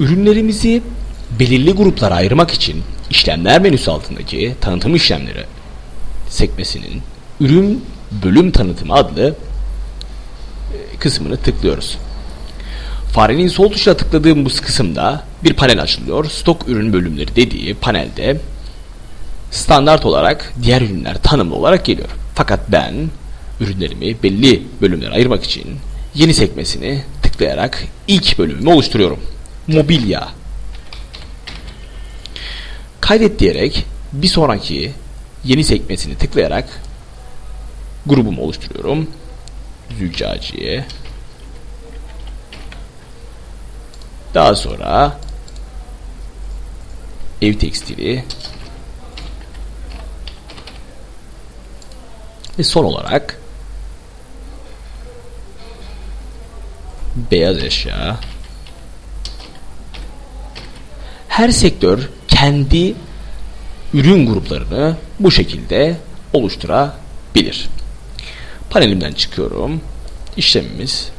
Ürünlerimizi belirli gruplara ayırmak için işlemler menüsü altındaki tanıtım işlemleri sekmesinin ürün bölüm tanıtımı adlı e, kısmını tıklıyoruz. Farenin sol tuşuna tıkladığımız kısımda bir panel açılıyor. Stok ürün bölümleri dediği panelde standart olarak diğer ürünler tanımlı olarak geliyor. Fakat ben ürünlerimi belli bölümlere ayırmak için yeni sekmesini tıklayarak ilk bölümümü oluşturuyorum. Mobilya. Kaydet diyerek bir sonraki yeni sekmesini tıklayarak grubumu oluşturuyorum. Züccaciye. Daha sonra ev tekstili ve son olarak beyaz eşya her sektör kendi ürün gruplarını bu şekilde oluşturabilir. Panelimden çıkıyorum. İşlemimiz